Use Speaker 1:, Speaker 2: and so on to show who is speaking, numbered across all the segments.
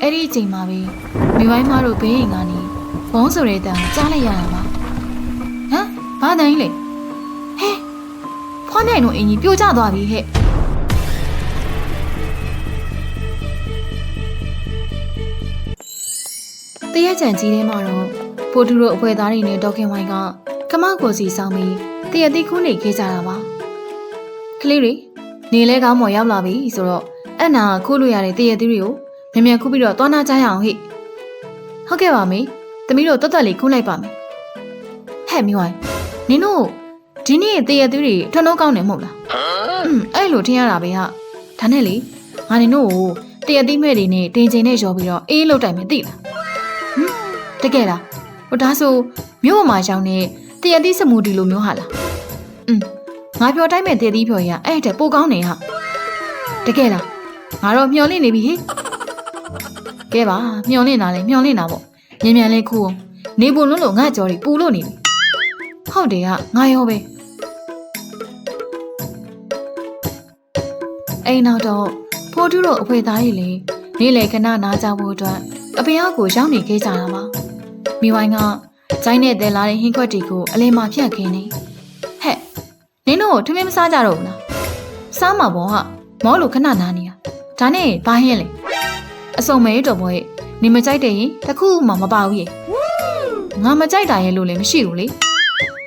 Speaker 1: အဲ့ဒီအချိန်မှာပဲမိဝိုင်းမတို့ဘေးရင်ကနေဘုံဆိုတဲ့တန်ကိုကြားလိုက်ရတာပါဟမ်ဘာတန်ကြီးလဲဟဲဖွားနိုင်တို့အင်ကြီးပြိုကျသွားပြီဟဲ့တရက်ချန်ကြီးထဲမှာတော့ဖိုတူတို့အဖွဲသားတွေနဲ့ဒေါခင်ဝိုင်းကကမောက်ကိုစီဆောင်ပြီးတရက်တိခုနေခဲ့ကြတာပါကလေးတွေနေလဲကောင်းမော်ရောက်လာပြီဆိုတော့အဲ့နာခိုးလို့ရတဲ့တရက်တိတွေကို မြန်မြန်ခုပြီးတော့သွားနာကြရအောင်ဟိဟုတ်ကဲ့ပါမေသမီးတို့တော်တော်လေးခုလိုက်ပါမယ်ဟဲ့မိဝိုင်းနင်တို့ဒီနေ့တရသေးတွေထွန်းတော့ကောင်းတယ်မဟုတ်လားအဲ့လိုထင်ရတာပဲဟာဒါနဲ့လေငါနင်တို့ကိုတရသေးမဲ့တွေနဲ့တင်ချင်နဲ့ရောပြီးတော့အေးလို့တိုင်မသိလားဟမ်တကယ်လားဟိုဒါဆိုမြို့ပေါ်မှာရောက်နေတရသေးစမူဒီလိုမျိုးဟာလားอืมငါပြောတိုင်းမဲ့တရသေးပြောရအဲ့တဲ့ပိုကောင်းနေဟာတကယ်လားငါတော့မျောလင့်နေပြီဟေ့ ကဲပါမျောလင့်တာလေမျောလင့်တာပေါ့မြန်မြန်လေးခူအောင်နေပုံလုံးလို့ငါကြော်တွေပူလို့နေပြီဟုတ်တယ်ကငါရောပဲအိမ်နောက်တော့ဖိုးတူးတို့အဖွေသားကြီးလေနေလေခဏနားကြဖို့အတွက်အပြင်အောက်ကိုရောက်နေခဲ့ကြတာပါမိဝိုင်းကဂျိုင်းနဲ့တဲလာတဲ့ဟင်းခွက်တွေကိုအလင်းမှာဖြတ်ခင်းနေဟဲ့နင်တို့ထမင်းမစားကြတော့ဘူးလားစားမှာပေါ့ဟာမောလို့ခဏနားနေတာဒါနဲ့ဘာဟင်းလဲ အစုံမဲတော်ဘောရဲ့နေမကြိုက်တဲ့ရင်တစ်ခုမှမပါဘူးရဲ့ငါမကြိုက်တာရဲ့လို့လည်းမရှိဘူးလေ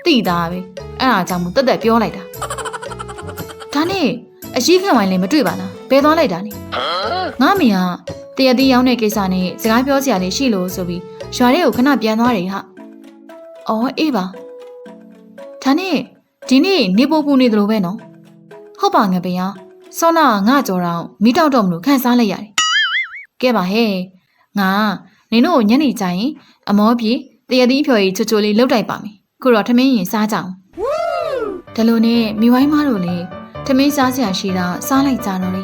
Speaker 1: တိသားပဲအဲ့ဒါကြောင့်မို့တက်တက်ပြောလိုက်တာဒါနဲ့အရှိခံဝိုင်းလည်းမတွေ့ပါလားဘယ်သွားလိုက်တာနေငါမေကတရတိရောက်တဲ့ကိစ္စနဲ့စကားပြောစရာလေးရှိလို့ဆိုပြီးရွာထဲကိုခဏပြန်သွားတယ်ဟာအော်အေးပါဒါနဲ့ဒီနေ့နေပို့ပူနေတယ်လို့ပဲနော်ဟုတ်ပါငယ်ပင်စောနာငါကြော်တော့မိတောက်တော့မလို့ခန်းစားလိုက်ရတယ် ကဲပါဟဲ့ငါနင်တို့ကိုညနေကျရင် အမောပြေတရတိဖြော်ရီချိုချိုလေးလှုပ်တိုက်ပါမယ်ခုတော့ထမင်းရင်စားကြအောင်ဒါလိုနဲ့မိဝိုင်းမတို့လည်းထမင်းစားစရာရှိတာစားလိုက်ကြတော့လေ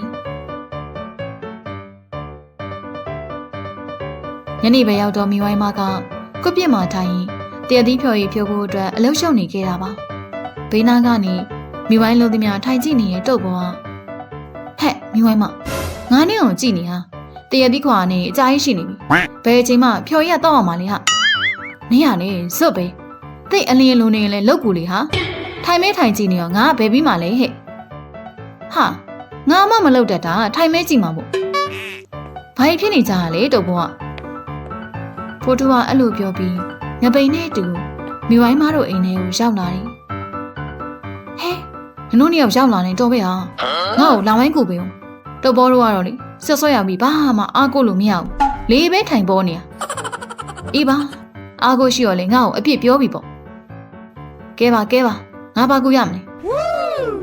Speaker 1: ညနေပဲရောက်တော့မိဝိုင်းမကကွက်ပြစ်မှာထိုင်ရင်တရတိဖြော်ရီဖြိုးဖို့အတွက်အလုပ်ရှုပ်နေခဲ့တာပါဘေးနားကနေမိဝိုင်းလုံးသမျှထိုင်ကြည့်နေတဲ့တုတ်ပေါ်ကဟဲ့မိဝိုင်းမငါနဲ့အောင်ကြည့်နေဟာ တရတိခွာနေအကြာကြီးရှိနေပြီဘယ်အချိန်မှဖြော်ရတော့အောင်မလဲဟာနင်းရလေဇွတ်ပဲတိတ်အလင်းလုံးနေလဲလောက်ကူလေဟာထိုင်မဲထိုင်ကြည့်နေရောငါကဘယ်ပြီးမှလဲဟဲ့ဟာငါမှမလောက်တတ်တာထိုင်မဲကြည့်မှာပေါ့ဘာဖြစ်နေကြတာလဲတုတ်ပေါ်ကဖိုးတူကအဲ့လိုပြောပြီးငပိန်နဲ့အတူမိဝိုင်းမတို့အိမ်ထဲကိုရောက်လာတယ်ဟဲနင်တို့နှစ်ယောက်ရောက်လာနေတော့ပဲဟာငါ့ကိုလောင်ဝိုင်းကူပေးအောင်တုတ်ပေါ်တို့ကတော့လေ ဆွဆွရောက်ပြီးဘာမှအားကိုလို့မရဘူးလေးပဲထိုင်ပေါ်နေတာအေးပါအားကိုရှိရောလေငါ့ကိုအပြစ်ပြောပြီပေါ့ကဲပါကဲပါငါဘာကူရမလဲ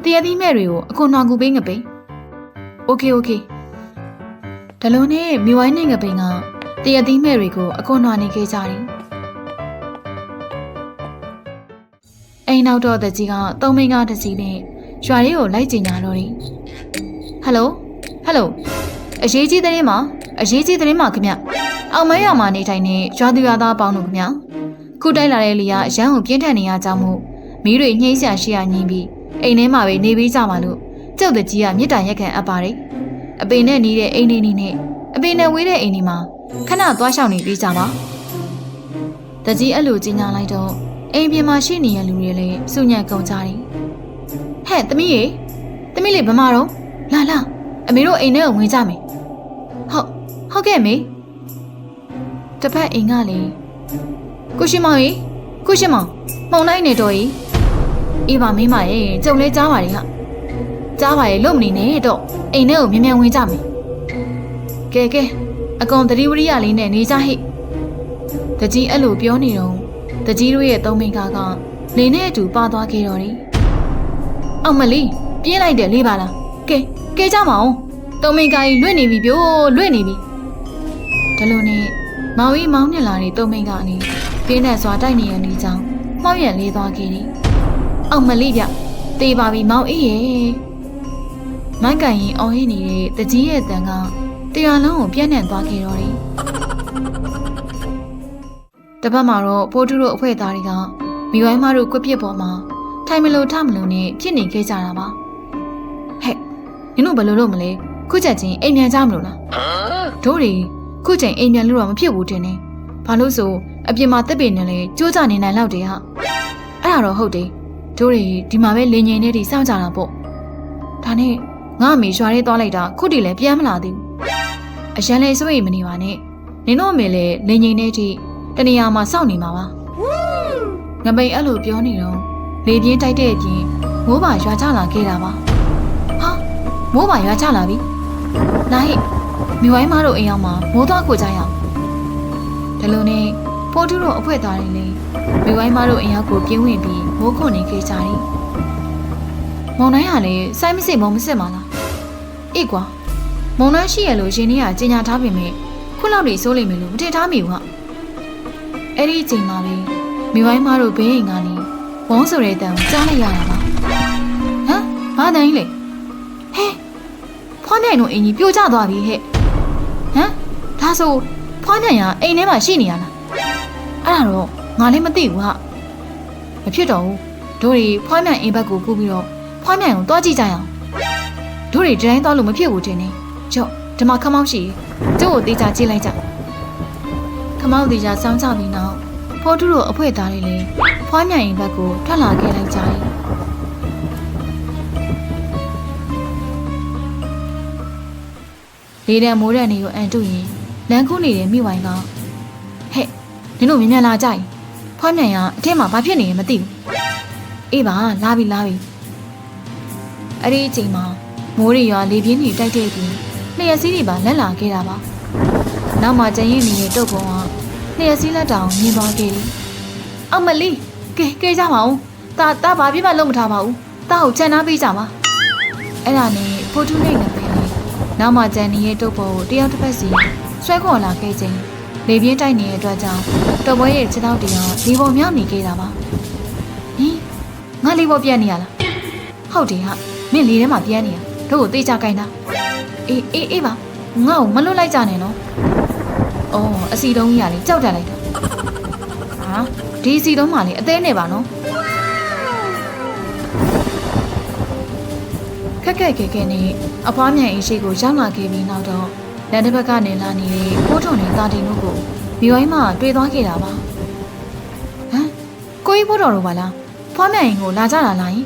Speaker 1: တရသီးမဲ့တွေကိုအခွန်နှောင်ကူပေးငပိန်โอเคโอเคဒါလုံးနဲ့မိဝိုင်းနဲ့ငပိန်ကတရသီးမဲ့တွေကိုအခွန်နှောင်နေခဲ့ကြတယ်အိမ်နောက်တော့တကြီးကသုံးမင်းကားတစ်စီးနဲ့ရွာလေးကိုလိုက်ကျင်ညာတော့တယ်ဟယ်လိုဟယ်လို အရေးကြီးသတင်းမှာအရေးကြီးသတင်းမှာခင်ဗျအောင်မဲရွာမှာနေထိုင်နေရွာသူရွာသားပေါင်းတို့ခင်ဗျခုတိုက်လာတဲ့လီကအရန်ကိုပြင်းထန်နေရကြောင်းမို့မီးတွေညှိဆရာရှိရညင်းပြီးအိမ်ထဲမှာပဲနေပြီးကြပါလို့ကျောက်တကြီးကမြစ်တာရက်ခံအပ်ပါတယ်အပင်နဲ့နီးတဲ့အိမ်လေးနေနဲ့အပင်နဲ့ဝေးတဲ့အိမ်ဒီမှာခဏသွားရှောင်နေပြီးကြပါတကြီးအဲ့လိုကြီးညာလိုက်တော့အိမ်ပြင်မှာရှိနေတဲ့လူတွေလည်းစုညံကုန်ကြတယ်ဟဲ့သမီးရေသမီးလေးဘမတော့လာလာအမေတို့အိမ်ထဲကိုဝင်ကြမယ်ဟုတ် ဟုတ်ကဲ့မေတစ်ဖက်အိမ်ကလေကိုရှိမောင်ရေကိုရှိမောင်မှုံလိုက်နေတော့ကြီးအေးပါမင်းမရေကြုံလဲကြားပါလေဟာကြားပါရဲ့လုံမနေနဲ့တော့အိမ်ထဲကိုမြန်မြန်ဝင်ကြမယ်ကဲကဲအကောင်တတိဝရိယလေးနဲ့နေကြဟိတကြီးအဲ့လိုပြောနေတော့တကြီးတို့ရဲ့သုံးမိန်းကားကနေနဲ့အတူပါသွားခဲ့တော့တယ်အောင်မလေးပြေးလိုက်တယ်လေးပါလားကဲကဲကြမအောင်သုံးမိန်းကားကြီးလွတ်နေပြီပြို့လွတ်နေပြီ ဒါလိုနဲ့မောင်ကြီးမောင်းနေလာတဲ့သုံးမိန်းကားအနေပြင်းနဲ့စွာတိုက်နေရနေကြောင်းမှောက်ရလေးသွားခဲ့တယ်အောင်မလေးပြတေးပါပြီမောင်အေးရဲ့မိုက်ကန်ရင်အော်ဟစ်နေတဲ့တကြီးရဲ့တန်ကတရားလုံးကိုပြန့်နှံ့သွားခဲ့တော့တယ်တပတ်မှာတော့ပိုးတူတို့အဖွဲ့သားတွေကမိဝိုင်းမတို့ကွက်ပြစ်ပေါ်မှာထိုင်မလို့ထမလို့နဲ့ဖြစ်နေခဲ့ကြတာပါဟဲ့နင်တို့ဘယ်လိုလုပ်မလဲခုချက်ချင်းအိမ်မြန်ကြမလို့လားတို့တွေ ခုချိန်အိမ်ပြန်လို့တော့မဖြစ်ဘူးတင်နေဘာလို့ဆိုအပြင်မှာတက်ပင်နဲ့လေကြိုးကြနေနိုင်လောက်တယ်ဟာအဲ့ဒါတော့ဟုတ်တယ်တို့တွေဒီမှာပဲလင်ငင်နဲ့ဒီစောင့်ကြတာပေါ့ဒါနဲ့ငါအမေရွာရဲသွားလိုက်တာခုတည်းလည်းပြန်မလာသေးဘူးအရန်လေစိုးရိမ်မနေပါနဲ့နင်တို့အမေလည်းလင်ငင်နဲ့ထိတနေရာမှာစောင့်နေမှာပါငပိန်အဲ့လိုပြောနေတော့လေပြင်းတိုက်တဲ့အပြင်မိုးပါရွာချလာခဲ့တာပါဟာမိုးပါရွာချလာပြီနားဟိ မိဝိုင်းမတို့အိမ်အောင်မှာမိုးသွားကိုကြရအောင်ဒါလိုနဲ့ဖိုးတူတို့အဖွဲသားတွေလည်းမိဝိုင်းမတို့အိမ်ရောက်ကိုပြင်းဝင်ပြီးမိုးခွန်နေခဲ့ကြတယ်မောင်နှိုင်းကလည်းစိုက်မစစ်မောင်မစစ်ပါလားအေးကွာမောင်နှိုင်းရှိရလို့ရှင်နေကကြင်ညာထားပေမဲ့ခုလောက်နေစိုးလိမ့်မယ်လို့မထင်ထားမိဘူးဟာအဲ့ဒီအချိန်မှာပဲမိဝိုင်းမတို့ဘေးအိမ်ကနေဝုန်းဆိုတဲ့တန်ကိုကြားလိုက်ရတာပါဟမ်ဘာတန်ကြီးလဲဟဲဖွားမြိုင်တို့အင်ကြီးပြိုကျသွားပြီဟဲ့ ဟမ်ဒါဆိုဖွားမြိုင်ကအိမ်ထဲမှာရှိနေရလားအဲ့ဒါတော့ငါလည်းမသိဘူးဟာမဖြစ်တော့ဘူးတို့တွေဖွားမြိုင်အိမ်ဘက်ကိုကူးပြီးတော့ဖွားမြိုင်ကိုတွားကြည့်ကြရအောင်တို့တွေဒီတိုင်းသွားလို့မဖြစ်ဘူးတင်နေကျော့ဒီမှာခမောက်ရှိကျို့ကိုတေးချကြည့်လိုက်ကြခမောက်တေးချစောင်းချပြီးနောက်ဖောတူတို့အဖွဲသားတွေလည်းဖွားမြိုင်အိမ်ဘက်ကိုထွက်လာခဲ့လိုက်ကြတယ် လေတံမိုးတံနေကိုအန်တုရင်လမ်းကူးနေတဲ့မိဝိုင်းကဟဲ့နင်တို့မြန်မြန်လာကြ යි ဖွားမြိုင်ကအထက်မှာဘာဖြစ်နေလဲမသိဘူးအေးပါလာပြီလာပြီအဲ့ဒီအချိန်မှာမိုးရီရွာလေပြင်းတွေတိုက်တဲ့ပြီးလျှက်စီးတွေပါလက်လာခဲ့တာပါနောက်မှကျန်ရင်နေတဲ့တုတ်ပုံကလျှက်စီးလက်တောင်မြင်သွားခဲ့တယ်အမလီကဲကဲကြပါဦးတာတာဘာပြစ်မှလုံးမထားပါဘူးတာကိုချန်နာပေးကြပါအဲ့ဒါနဲ့ဖိုတူနဲ့ငပင်းလေး နောက်မှကျန်နေတဲ့တုတ်ပုံကိုတယောက်တစ်ဖက်စီဆွဲခေါ်လာခဲ့ခြင်းလေပြင်းတိုက်နေတဲ့အတွက်ကြောင့်တော်ပွဲရဲ့ခြေထောက်တရားဒီပေါ်မြောက်နေခဲ့တာပါဟင်ငါလေးပေါ်ပြက်နေရလားဟုတ်တယ်ဟာမင်းလေထဲမှာပြက်နေရတို့ကိုတေးချကိုင်းတာအေးအေးအေးပါငါ့ကိုမလွတ်လိုက်ကြနဲ့နော်အော်အစီတုံးကြီးကလေကြောက်တက်လိုက်တာဟာဒီအစီတုံးမှလေအသေးနဲ့ပါနော် က်ခက်ခဲခဲနဲ့အဖွားမြန်အိမ်ရှိကိုရောက်လာခဲ့ပြီးနောက်တော့လန်တစ်ဘက်ကနေလာနေတဲ့ကိုထုံနဲ့တာတင်တို့ကိုမိဝိုင်းမှတွေ့သွားခဲ့တာပါဟမ်ကိုကြီးဖို့တော်တို့ပါလားဖွားမြန်အိမ်ကိုလာကြတာလားယင်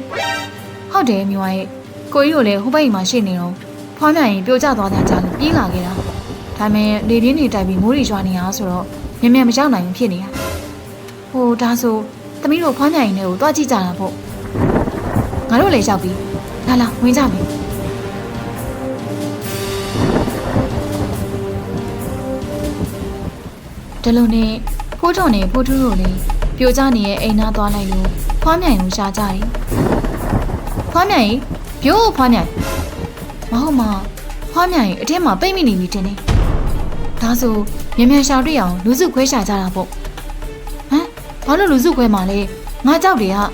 Speaker 1: ဟုတ်တယ်မိဝိုင်းရဲ့ကိုကြီးတို့လည်းဟိုဘက်အိမ်မှာရှိနေတော့ဖွားမြန်အိမ်ပြိုကျသွားတဲ့ကြားလို့ပြေးလာခဲ့တာဒါပေမဲ့လေပြင်းနေတိုက်ပြီးမိုးရီရွာနေအောင်ဆိုတော့မြန်မြန်မရောက်နိုင်ဘူးဖြစ်နေတာဟိုဒါဆိုသမီးတို့ဖွားမြန်အိမ်ထဲကိုတွားကြည့်ကြတာပေါ့ငါတို့လည်းရောက်ပြီ လာလာဝင်ကြမယ်ဒီလိုနဲ့ဖိုးထုံနဲ့ဖိုးထူးတို့လည်းပြိုကျနေတဲ့အိမ်သားသွားလိုက်လို့ဖွားမြိုင်ကိုရှာကြတယ်။ဖွားမြိုင်ပြိုးဖွားမြိုင်မဟုတ်မဖွားမြိုင်အထက်မှာပိတ်မိနေပြီတင်နေ။ဒါဆိုမြန်မြန်ရှာတွေ့အောင်လူစုခွဲရှာကြတာပေါ့။ဟမ်ဘာလို့လူစုခွဲမှာလဲငါကြောက်တယ်ဟာ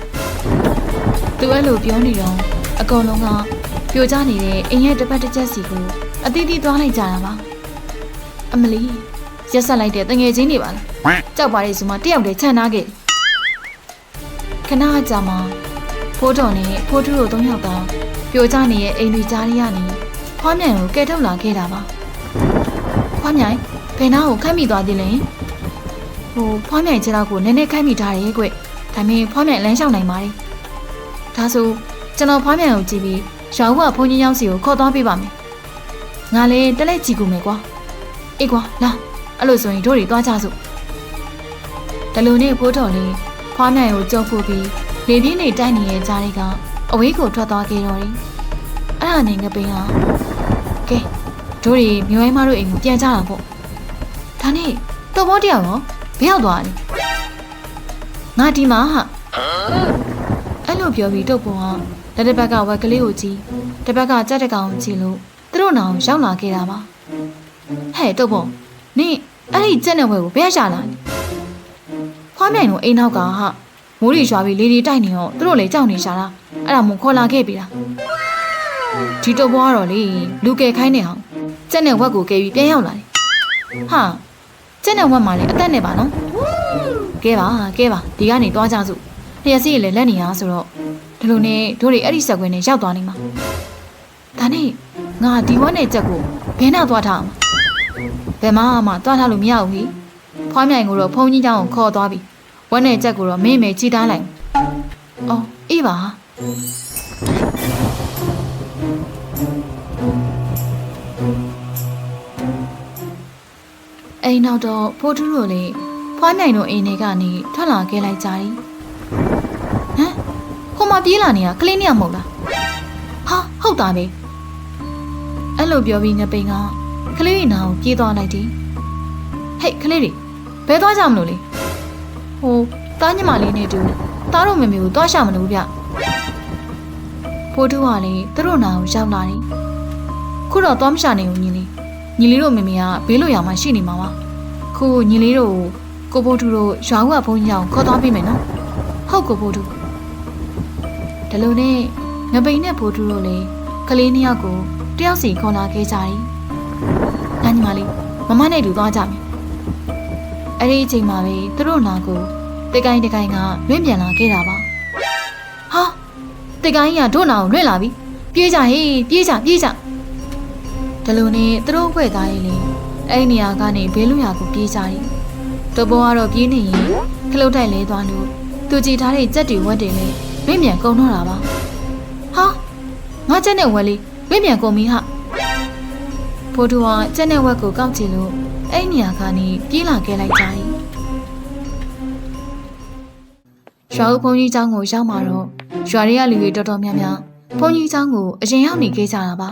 Speaker 1: သူအဲ့လိုပြောနေတော့ အကုန်လုံးကပြိုကျနေတဲ့အိမ်ရဲ့တစ်ပတ်တစ်ချက်စီကိုအသီးသီးသွားလိုက်ကြတာပါ။အမလီရက်ဆက်လိုက်တဲ့တငယ်ချင်းတွေပါလားကြောက်ပါလေဆိုမှတယောက်တည်းခြံထားခဲ့တယ်ခဏကြာမှဖိုးတော်နဲ့ဖိုးထူးတို့သုံးယောက်ကပြိုကျနေတဲ့အိမ်တွေကြားရရနေဖွားမြိုင်ကိုကဲထုတ်လာခဲ့တာပါဖွားမြိုင်ဘယ်နာကိုခတ်မိသွားသေးလဲဟိုဖွားမြိုင်ခြေထောက်ကိုနည်းနည်းခတ်မိထားတယ်ကွဒါမင်းဖွားမြိုင်လမ်းလျှောက်နိုင်ပါ रे ဒါဆို ကျွန်တော်ဖွားမြိုင်ကိုကြည့်ပြီးရောင်ဘုရားဘုန်းကြီးကျောင်းစီကိုခေါ်သွားပေးပါမယ်ငါလည်းတက်လက်ကြည့်ကူမယ်ကွာအေးကွာလာအဲ့လိုဆိုရင်တို့တွေသွားကြစို့ဒလူနဲ့ဖိုးတော်လေးဖွားမြိုင်ကိုကြောက်ဖို့ပြီးလေပြင်းနေတိုက်နေတဲ့ကြားတွေကအဝေးကိုထွက်သွားခဲ့တော့တယ်အဲ့ဒါနဲ့ငပင်းဟာကဲတို့တွေမြို့ရိုင်းမတို့အိမ်ကိုပြန်ကြတာပေါ့ဒါနဲ့တော်ဘောတယောက်ရောဘယ်ရောက်သွားလဲငါဒီမှာဟာအဲ့လိုပြောပြီးတုတ်ပေါ်က လက်တစ်ဘက်ကဝက်ကလေးကိုကြည့်တစ်ဘက်ကကြက်တကောင်ကိုကြည့်လို့သူတို့နောင်ရောက်လာခဲ့တာပါဟဲ့တုတ်ပေါ်နင်အဲ့ဒီကြက်နဲ့ဝဲကိုဘယ်ရရှာလာလဲဖွားမြိုင်တို့အိမ်နောက်ကဟာမိုးရီရွာပြီးလေဒီတိုက်နေတော့သူတို့လည်းကြောက်နေရှာတာအဲ့ဒါမို့ခေါ်လာခဲ့ပြီလားဒီတော့ဘွားတော့လေလူကယ်ခိုင်းနေအောင်ကြက်နဲ့ဝက်ကိုကယ်ပြီးပြန်ရောက်လာတယ်ဟာကြက်နဲ့ဝက်မှလည်းအသက်နဲ့ပါနော်ကဲပါကဲပါဒီကနေတွားကြစို့ ။လျှက်စီးရလည်းလက်နေရဆိုတော့ဒီလိုနဲ့တို့တွေအဲ့ဒီဆက်ခွင်းနဲ့ရောက်သွားနေမှာ။ဒါနဲ့ငါဒီဝက်နဲ့ကြက်ကိုဘယ်နောက်သွားထားအောင်။ဘယ်မှာမှသွားထားလို့မရဘူးဟိ။ဖွားမြိုင်ကိုတော့ဖုန်ကြီးကြောင်ကိုခေါ်သွားပြီ။ဝက်နဲ့ကြက်ကိုတော့မင်းမေချီတားလိုက်။အော်အေးပါ။အိမ်နောက်တော့ဖိုးထူးတို့လည်းဖွားမြိုင်တို့အိမ်တွေကနေထွက်လာခဲ့လိုက်ကြတယ်။ မှာပြေးလာနေတာကလေးနှစ်ယောက်မဟုတ်လားဟာဟုတ်တာပဲအဲ့လိုပြောပြီးငပိန်ကကလေးတွေနာကိုပြေးသွားလိုက်တယ်ဟဲ့ကလေးတွေဘယ်သွားကြမလို့လဲဟိုတားညမလေးနဲ့တူတားတို့မမေကိုသွားရှာမလို့ဗျဖိုးထူးကလည်းသူတို့နာကိုရောက်လာတယ်ခုတော့သွားမရှာနိုင်ဘူးညီလေးညီလေးတို့မမေကဘေးလိုရောင်မှရှိနေမှာပါခုညီလေးတို့ကိုဖိုးထူးတို့ရွာဦးကဘုန်းကြီးအောင်ခေါ်သွားပေးမယ်နော်ဟုတ်ကိုဖိုးထူး ဒါလို့နဲ့ငပိန်နဲ့ဖိုးထူးတို့လည်းကလေးနှစ်ယောက်ကိုတယောက်စီခေါ်လာခဲ့ကြတယ်။နာညီမလေးမမနဲ့တူသွားကြမယ်။အဲ့ဒီအချိန်မှာပဲသူတို့နာကိုတေကိုင်းတေကိုင်းကလွင့်ပြန်လာခဲ့တာပါ။ဟာတေကိုင်းကတို့နာကိုလွင့်လာပြီ။ပြေးကြဟေးပြေးကြပြေးကြ။ဒါလို့နဲ့သူတို့အဖွဲ့သားရေးလေအဲ့ဒီနေရာကနေဘေးလူရာကိုပြေးကြတယ်။တဘောကတော့ပြေးနေရင်ခလုတ်တိုက်လဲသွားလို့သူကြည်ထားတဲ့ကြက်တွေဝက်တွေလည်း လွင့်ပြန်ကုန်တော့တာပါ။ဟာငါချက်နဲ့ဝက်လေးလွင့်ပြန်ကုန်ပြီဟာ။ဖိုးတူကချက်နဲ့ဝက်ကိုကောက်ချင်လို့အဲ့ဒီနေရာကနေပြေးလာခဲ့လိုက်ကြတယ်။ရွာဦးဘုန်းကြီးเจ้าကိုရောက်มาတော့ရွာတွေကလူတွေတော်တော်များများဘုန်းကြီးเจ้าကိုအရင်ရောက်နေခဲ့ကြတာပါ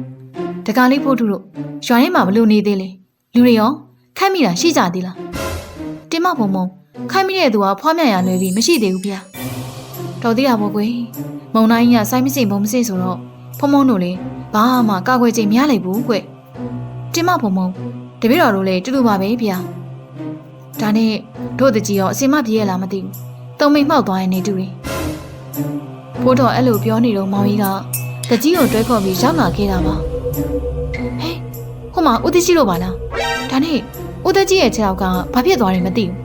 Speaker 1: ။တကားလေးဖိုးတူတို့ရွာထဲမှာဘလို့နေသေးလဲ။လူတွေရောခိုက်မိတာရှိကြသေးလား။တင်မဘုံဘုံခိုက်မိတဲ့သူကဖွားမြရလွယ်ပြီးမရှိသေးဘူးဗျာ။ တော်သေးတာပေါ့ကွယ်။မုံတိုင်းကစိုင်းမစင်ဘုံမစင်ဆိုတော့ဖုံဖုံတို့လည်းဘာမှကောက်ွယ်ချိန်မရလိုက်ဘူးကွ။တင်မဘုံဘုံတပည့်တော်တို့လည်းတူတူပါပဲဗျာ။ဒါနဲ့တို့တကြီးရောအစင်မပြေးရလားမသိဘူး။တုံမိန်မှောက်သွားရင်နေတူတယ်။ဖိုးတော်အဲ့လိုပြောနေတော့မောင်ကြီးကတကြီးကိုတွဲခေါ်ပြီးရောက်လာခဲ့တာပါ။ဟဲ့ဟိုမှာဦးတကြီးတို့ပါလား။ဒါနဲ့ဦးတကြီးရဲ့ခြေထောက်ကဘာဖြစ်သွားတယ်မသိဘူး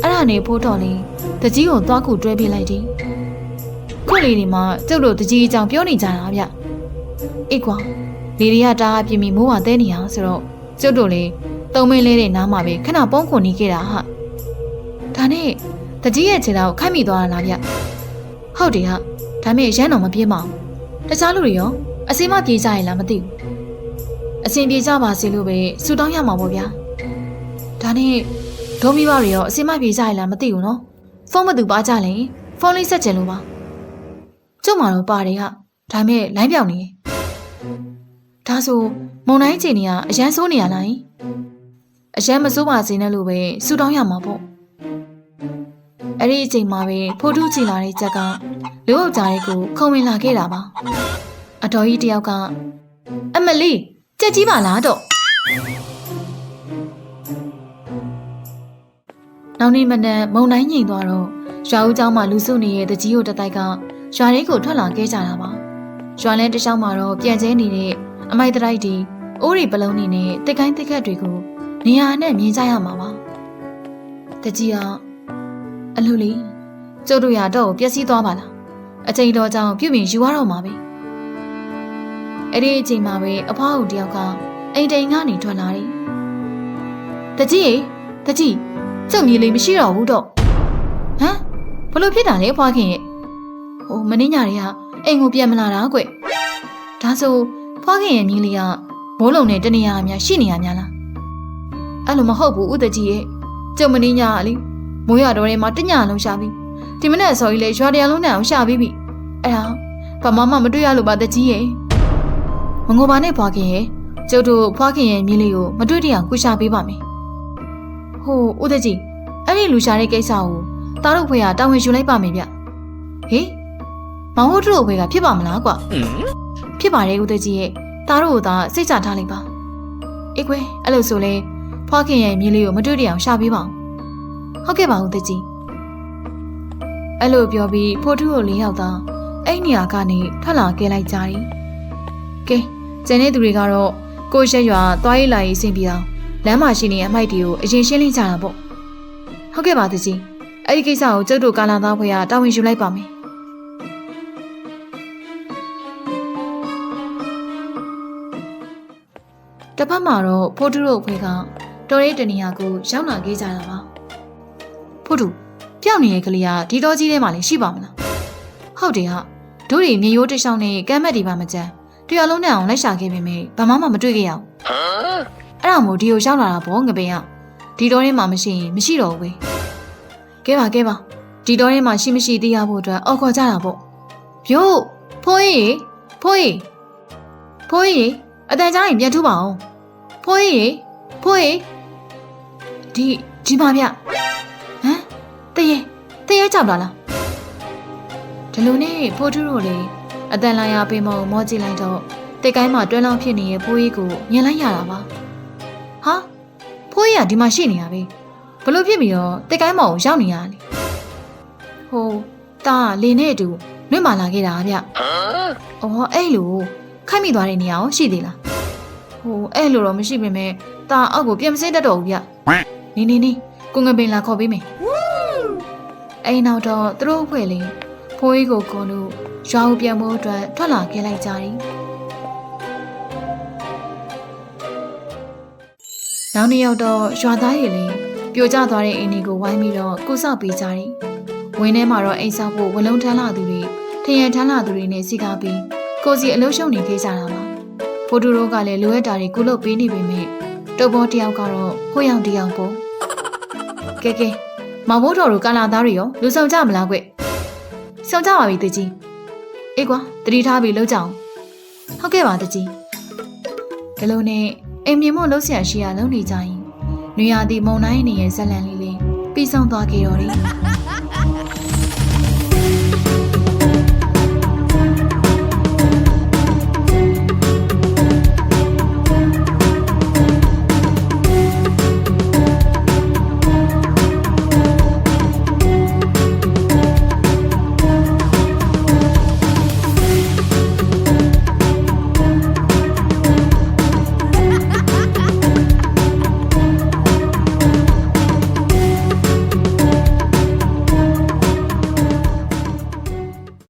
Speaker 1: ။အဲ့ဒါနဲ့ဖိုးတော်လေး တကြီးကိုသွားကူတွဲပြလိုက်တယ်။ခုလေးဒီမှာကျုပ်တို့တကြီးအကြောင်းပြောနေကြတာဗျ။အေးကွာလေတွေကတားအပြင်းပြီးမိုးဝတဲနေအောင်ဆိုတော့ကျုပ်တို့လေးတုံးမင်းလေးတဲ့နားမှာပဲခဏပုံးခွန်နေခဲ့တာဟာ။ဒါနဲ့တကြီးရဲ့ခြေထောက်ခိုက်မိသွားတာလားဗျ။ဟုတ်တယ်ဟာ။ဒါမဲ့ရမ်းတော့မပြေးမအောင်။တခြားလူတွေရောအစင်မပြေးကြရင်လားမသိဘူး။အစင်ပြေကြပါစေလို့ပဲဆူတောင်းရမှာပေါ့ဗျာ။ဒါနဲ့ဒိုမီဘတွေရောအစင်မပြေးကြရင်လားမသိဘူးနော်။ ဖုန်းမတူပါကြလဲ။ဖုန်းလေးဆက်ချင်လို့ပါ။ကျုပ်မှတော့ပါတယ်ဟာ။ဒါမဲ့လိုင်းပြောင်နေ။ဒါဆိုမုံတိုင်းချိန်နေရအရန်ဆိုးနေရလား။အရန်မဆိုးပါစေနဲ့လို့ပဲဆူတောင်းရမှာပေါ့။အဲ့ဒီအချိန်မှာပဲဖိုးထုကြည်လာတဲ့ချက်ကလူအုပ်ကြားလေးကိုခုံဝင်လာခဲ့တာပါ။အတော်ကြီးတယောက်ကအမလီကြက်ကြီးပါလားတော့။ နောက်နေ့မနက်မုံတိုင်းငိမ်သွားတော့ရွာဦးကျောင်းမှာလူစုနေတဲ့တကြီးတို့တတိုက်ကရွာလေးကိုထွက်လာခဲ့ကြတာပါ။ရွာလန်းတစ်လျှောက်မှာတော့ပြန်ကျဲနေတဲ့အမိုက်တရိုက်တီအိုးရီပလုံးနေနဲ့တက်ကိုင်းတက်ခတ်တွေကိုနေရာနဲ့မြင်ကြရမှာပါ။တကြီးကအလူလီကျုပ်တို့ရတော့ပျက်စီးသွားပါလား။အချိန်တော်ကြောင့်ပြုပြင်ယူရတော့မှာပဲ။အဲ့ဒီအချိန်မှာပဲအဖွားဦးတယောက်ကအိမ်တိန်ကနေထွက်လာတယ်။တကြီးတကြီး ကျုပ်မြေလေးမရှိတော့ဘူးတော့။ဟမ်ဘလို့ဖြစ်တာလဲအဖွားခင်ရဲ့။ဟိုမင်းညတွေကအိမ်ကိုပြန်မလာတာကွ။ဒါဆိုဖွားခင်ရဲ့မြေးလေးကမိုးလုံးနဲ့တနေရာများရှိနေရများလား။အဲ့လိုမဟုတ်ဘူးဦးတကြီးရဲ့ကျုပ်မင်းညကလေမိုးရတော်ထဲမှာတညလုံးရှာပြီးဒီမနေ့ဆော်ကြီးလေရွာတရားလုံးနဲ့အောင်ရှာပြီးပြီ။အဲ့ဒါဘာမှမတွေ့ရလို့ပါတကြီးရဲ့။မငိုပါနဲ့ဖွားခင်ရဲ့ကျုပ်တို့ဖွားခင်ရဲ့မြေးလေးကိုမတွေ့တရအောင်ကုရှာပေးပါမယ်။ ဟိုဦးတကြီးအဲ့ဒီလူရှာတဲ့ကိစ္စကိုတားတို့ဖွေကတာဝန်ယူလိုက်ပါမယ်ဗျ။ဟေးမောင်ဟုတ်တို့ဖွေကဖြစ်ပါမလားကွာ။ဖြစ်ပါတယ်ဦးတကြီးရဲ့တားတို့ကိုသာစိတ်ချထားလိုက်ပါ။အေးကွယ်အဲ့လိုဆိုလဲဖွားခင်ရဲ့မြေးလေးကိုမတွေ့တရအောင်ရှာပေးပါအောင်။ဟုတ်ကဲ့ပါဦးတကြီး။အဲ့လိုပြောပြီးဖိုးထုကိုလေးယောက်သာအဲ့နေရာကနေထွက်လာခဲ့လိုက်ကြတယ်။ကဲကျန်တဲ့သူတွေကတော့ကိုရက်ရွာသွားရေးလာရေးဆင်ပြေအောင် လမ်းမှာရှိနေတဲ့အမိုက်တွေကိုအရင်ရှင်းလင်းကြတာပေါ့။ဟုတ်ကဲ့ပါတကြီး။အဲ့ဒီကိစ္စကိုကျုပ်တို့ကာလာသားဖွဲ့ကတာဝန်ယူလိုက်ပါမယ်။တစ်ဖက်မှာတော့ဖိုးတူတို့အဖွဲ့ကတော်ရဲတနေရာကိုရောက်လာခဲ့ကြတာပါဖိုးတူပြောင်းနေတဲ့ကလေးကဒီတော်ကြီးထဲမှာလည်းရှိပါမလားဟုတ်တယ်ဟာတို့တွေမြေရိုးတစ်ချောင်းနဲ့ကမ်းမက်တွေပါမကြမ်းတရားလုံးနဲ့အောင်လိုက်ရှာခဲ့ပေမဲ့ဘာမှမမတွေ့ခဲ့ရဘူး အဲ့ဒါမို့ဒီကိုရောက်လာတာပေါ့ငပင်ကဒီတော်ထဲမှာမရှိရင်မရှိတော့ဘူးပဲကဲပါကဲပါဒီတော်ထဲမှာရှိမရှိသိရဖို့အတွက်အော်ခေါ်ကြတာပေါ့ပြို့ဖိုးကြီးဖိုးကြီးဖိုးကြီးအတန်ကြားရင်ပြန်ထူပါအောင်ဖိုးကြီးဖိုးကြီးဒီဒီပါဗျဟမ်တရေတရေကြောက်လာလားဒီလိုနဲ့ဖိုးထူးတို့လေအတန်လာရပင်မောမောကြည့်လိုက်တော့တက်ကိုင်းမှာတွဲလောင်းဖြစ်နေတဲ့ဖိုးကြီးကိုမြင်လိုက်ရတာပါဟာ ဖိုးကြီးကဒီမှာရှိနေရပဲဘလို့ဖြစ်ပြီးတော့တက်ကိုင်းမောကိုရောက်နေရလေဟိုတာကလေနဲ့အတူလွင့်မာလာခဲ့တာဗျအော်အဲ့လိုခိုက်မိသွားတဲ့နေရာရောရှိသေးလားဟိုအဲ့လိုတော့မရှိပေမဲ့တာအောက်ကိုပြန်မစဲတတ်တော့ဘူးဗျနေနေနေကိုငပင်လာခေါ်ပေးမယ်အဲ့နောက်တော့သူတို့အဖွဲ့လေးဖိုးကြီးကိုကွန်လို့ရွာကိုပြန်ဖို့အတွက်ထွက်လာခဲ့လိုက်ကြတယ် နောက်နေ့ရောက်တော့ရွာသားတွေလည်းပြိုကျသွားတဲ့အိမ်တွေကိုဝိုင်းပြီးတော့ကုဆောက်ပေးကြတယ်ဝင်းထဲမှာတော့အိမ်ဆောက်ဖို့ဝလုံးထမ်းလာသူတွေထရန်ထမ်းလာသူတွေနဲ့စီကားပြီးကိုစီအလုံးရှုံနေခဲ့ကြတာပါဖိုတူတို့ကလည်းလိုအပ်တာတွေကုလုပ်ပေးနေပေမဲ့တုပ်ဘောတယောက်ကတော့ကိုရောင်တယောက်ပေါ့ကဲကဲမောင်ဘိုးတော်တို့ကာလာသားတွေရောလူဆောင်ကြမလားကွဆောင်ကြပါပြီတကြီးအေးကွာတတိထားပြီးလောက်ကြအောင်ဟုတ်ကဲ့ပါတကြီးဒီလိုနဲ့ အိမ်မြေမို့လှုပ်ရှားရှိရလုံနေကြရင်နွေရာသီမုံတိုင်းနေရဲ့ဇက်လန်လေးလေးပြီးဆုံးသွားခဲ့တော်တယ်